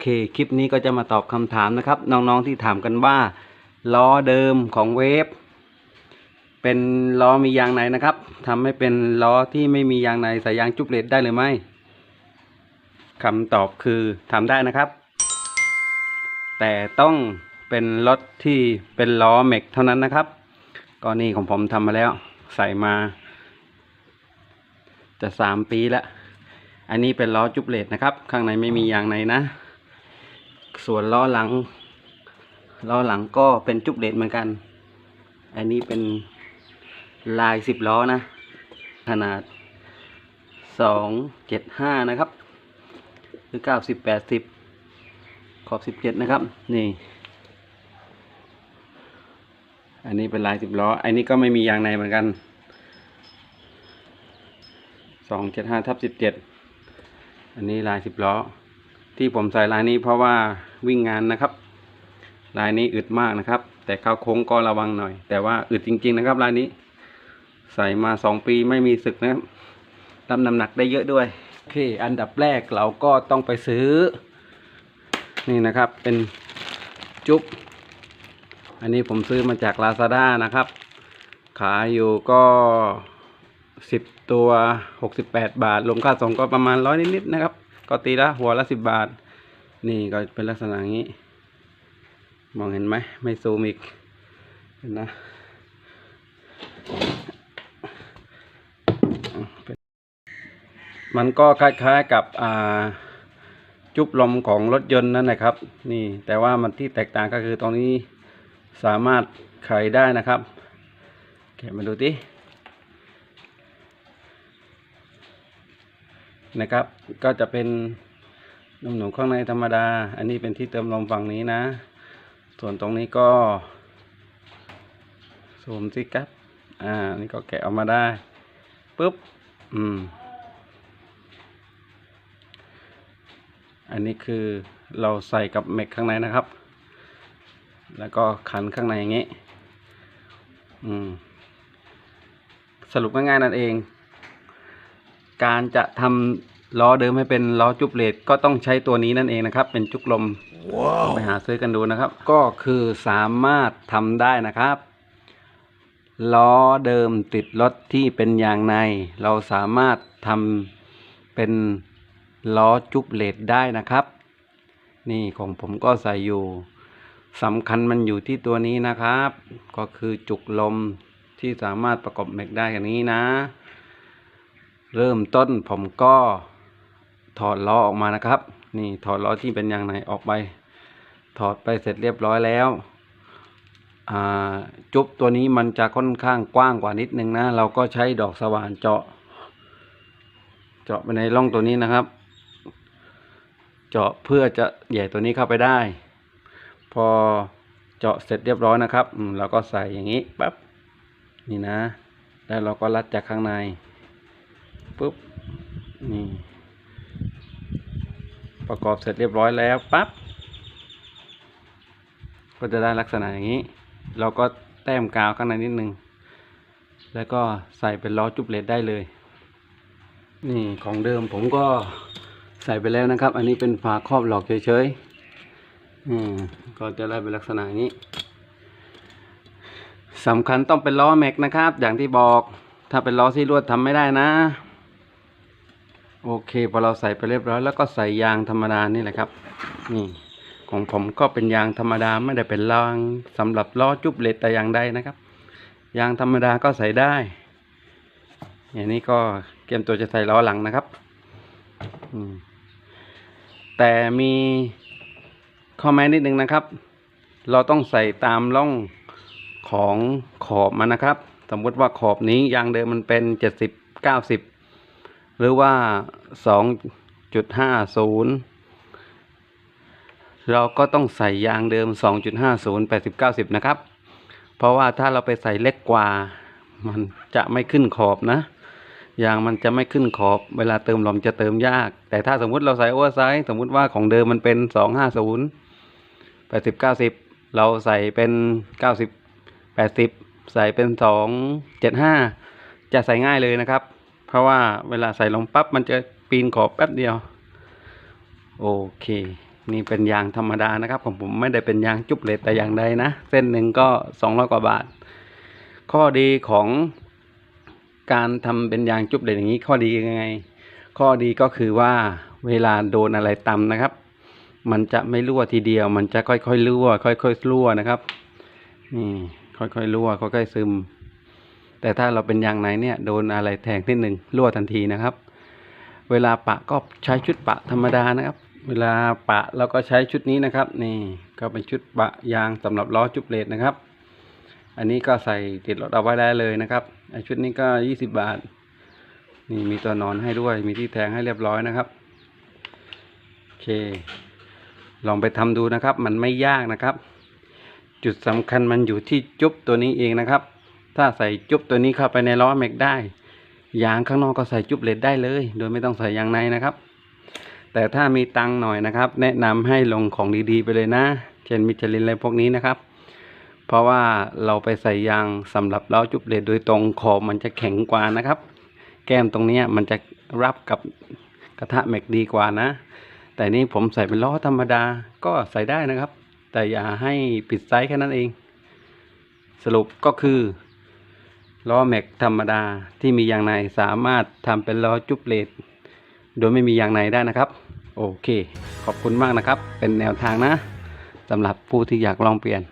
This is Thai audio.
เค คลิปนี้ก็จะมาตอบคำถามนะครับ น้องๆที่ถามกันว่า ล้อเดิมของเวฟเป็นล้อมียางในนะครับทำให้เป็นล้อที่ไม่มียางในใส่ยางจุบเลดได้หรือไม่คำตอบคือทำได้นะครับ แต่ต้องเป็นรถที่เป็นล้อเมกเท่านั้นนะครับก็นี่ของผมทำมาแล้ว ใส่มา จะสามปีแล้วอันนี้เป็นล้อจุบเลดนะครับ ข้างในไม่มียางในนะ ส่วนล้อหลังล้อหลังก็เป็นจุบเลดเหมือนกัน อันนี้เป็นลายสิบล้อนะ ขนาดสองเจ็ดห้านะครับหรือเก้าสิบแปดสิบขอบสิบเจ็ดนะครับ นี่ อันนี้เป็นลายสิบล้อ อันนี้ก็ไม่มียางในเหมือนกันสองเจ็ดห้าทับสิบเจ็ดอันนี้ลายสิบล้อ ที่ผมใส่ลายนี้เพราะว่าวิ่งงานนะครับ ลายนี้อึดมากนะครับ แต่เข้าโค้งก็ระวังหน่อย แต่ว่าอึดจริง ๆ นะครับ ลายนี้ ใส่มาสองปีไม่มีสึกนะครับรับน้ำหนักได้เยอะด้วยโอเค อันดับแรกเราก็ต้องไปซื้อ นี่นะครับเป็นจุ๊บอันนี้ผมซื้อมาจาก Lazada นะครับ ขายอยู่ก็สิบตัวหกสิบแปดบาทรวมค่าส่งก็ประมาณร้อยนิดๆนะครับ ก็ตีละหัวละสิบบาท นี่ก็เป็นลักษณะนี้ มองเห็นไหมไม่ซูมอีกเห็นนะมันก็คล้ายๆกับจุบลมของรถยนต์นั่นนะครับ นี่แต่ว่ามันที่แตกต่างก็คือตรงนี้สามารถไขได้นะครับแกะมาดูดิ นะครับ ก็จะเป็นนมหนูข้างในธรรมดา อันนี้เป็นที่เติมลมฝั่งนี้นะ ส่วนตรงนี้ก็สวมสิครับ อ่า นี่ก็แกะออกมาได้ปุ๊บ อืม อันนี้คือเราใส่กับเม็กข้างในนะครับ แล้วก็ขันข้างในอย่างนี้ อืม สรุปง่ายๆนั่นเอง การจะทำล้อเดิมให้เป็นล้อจุบเลดก็ต้องใช้ตัวนี้นั่นเองนะครับ เป็นจุกลมไปหาซื้อกันดูนะครับ ก็คือสามารถทำได้นะครับล้อเดิมติดรถที่เป็นยางใน เราสามารถทำเป็นล้อจุบเลดได้นะครับ นี่ของผมก็ใส่อยู่สำคัญมันอยู่ที่ตัวนี้นะครับ ก็คือจุกลมที่สามารถประกอบเมกได้อย่างนี้นะ เริ่มต้นผมก็ถอดล้อออกมานะครับ นี่ถอดล้อที่เป็นยางในออกไป ถอดไปเสร็จเรียบร้อยแล้วจุบตัวนี้มันจะค่อนข้างกว้างกว่านิดนึงนะ เราก็ใช้ดอกสว่านเจาะ เจาะไปในร่องตัวนี้นะครับ เจาะเพื่อจะใหญ่ตัวนี้เข้าไปได้ พอเจาะเสร็จเรียบร้อยนะครับเราก็ใส่อย่างนี้ปั๊บนี่นะ แล้วเราก็รัดจากข้างใน นี่ ประกอบเสร็จเรียบร้อยแล้วปั๊บก็จะได้ลักษณะอย่างนี้ เราก็แต้มกาวข้างในนิดนึง แล้วก็ใส่เป็นล้อจุบเลดได้เลย นี่ของเดิมผมก็ใส่ไปแล้วนะครับ อันนี้เป็นฝาครอบหลอกเฉยๆอืมก็จะได้เป็นลักษณะนี้สำคัญต้องเป็นล้อแม็กนะครับ อย่างที่บอกถ้าเป็นล้อซี่ลวดทำไม่ได้นะ โอเคพอเราใส่ไปเรียบร้อยแล้วก็ใส่ยางธรรมดานี่แหละครับ นี่ ของผมก็เป็นยางธรรมดาไม่ได้เป็นยางสำหรับล้อจุบเลดแต่อย่างใดนะครับ ยางธรรมดาก็ใส่ได้อย่างนี้ก็เตรียมตัวจะใส่ล้อหลังนะครับแต่มีข้อแม้นิดนึงนะครับ เราต้องใส่ตามร่องของขอบมันนะครับ สมมติว่าขอบนี้ยางเดิมมันเป็นเจ็ดสิบเก้าสิบ หรือว่าสองจุดห้าศูนย์เราก็ต้องใส่ยางเดิมสองจุดห้าศูนะครับ เพราะว่าถ้าเราไปใส่เล็กกว่า มันจะไม่ขึ้นขอบนะ ยางมันจะไม่ขึ้นขอบ เวลาเติมลมจะเติมยาก แต่ถ้าสมมุติเราใส่โอเวอร์ไซส์สมมุติว่าของเดิมมันเป็นสองห้าศูนย์แปดสิบเราใส่เป็นเก้าสิบแปดสิบใส่เป็นสองเจ็ดห้าจะใส่ง่ายเลยนะครับ เพราะว่าเวลาใส่ลงปั๊บมันจะปีนขอบแป๊บเดียว โอเค นี่เป็นยางธรรมดานะครับของผมไม่ได้เป็นยางจุบเลตแต่อย่างใดนะ เส้นหนึ่งก็สองร้อยกว่าบาท ข้อดีของการทำเป็นยางจุบเลตอย่างนี้ข้อดียังไง ข้อดีก็คือว่าเวลาโดนอะไรตำนะครับ มันจะไม่รั่วทีเดียว มันจะค่อยๆรั่ว ค่อยๆรั่วนะครับ นี่ค่อยๆรั่วค่อยๆซึม แต่ถ้าเราเป็นยางไหนเนี่ยโดนอะไรแทงนิดหนึ่งรั่วทันทีนะครับ เวลาปะก็ใช้ชุดปะธรรมดานะครับ เวลาปะเราก็ใช้ชุดนี้นะครับ นี่ก็เป็นชุดปะยางสำหรับล้อจุบเลดนะครับ อันนี้ก็ใส่ติดรถเอาไว้ได้เลยนะครับไอชุดนี้ก็ยี่สิบบาท นี่มีตัวนอนให้ด้วย มีที่แทงให้เรียบร้อยนะครับโอเค ลองไปทำดูนะครับ มันไม่ยากนะครับ จุดสำคัญมันอยู่ที่จุ๊บตัวนี้เองนะครับ ถ้าใส่จุ๊บตัวนี้เข้าไปในล้อแม็กได้ ยางข้างนอกก็ใส่จุ๊บเลดได้เลย โดยไม่ต้องใส่ยางในนะครับ แต่ถ้ามีตังหน่อยนะครับ แนะนำให้ลงของดีๆไปเลยนะ เช่นมิชลินอะไรพวกนี้นะครับ เพราะว่าเราไปใส่ยางสำหรับล้อจุ๊บเลดโดยตรงขอบมันจะแข็งกว่านะครับ แก้มตรงนี้มันจะรับกับกระทะแม็กดีกว่านะ แต่นี่ผมใส่เป็นล้อธรรมดาก็ใส่ได้นะครับ แต่อย่าให้ปิดไซส์แค่นั้นเอง สรุปก็คือ ล้อแม็กธรรมดาที่มียางในสามารถทำเป็นล้อจุบเลดโดยไม่มียางในได้นะครับ โอเค ขอบคุณมากนะครับ เป็นแนวทางนะสำหรับผู้ที่อยากลองเปลี่ยน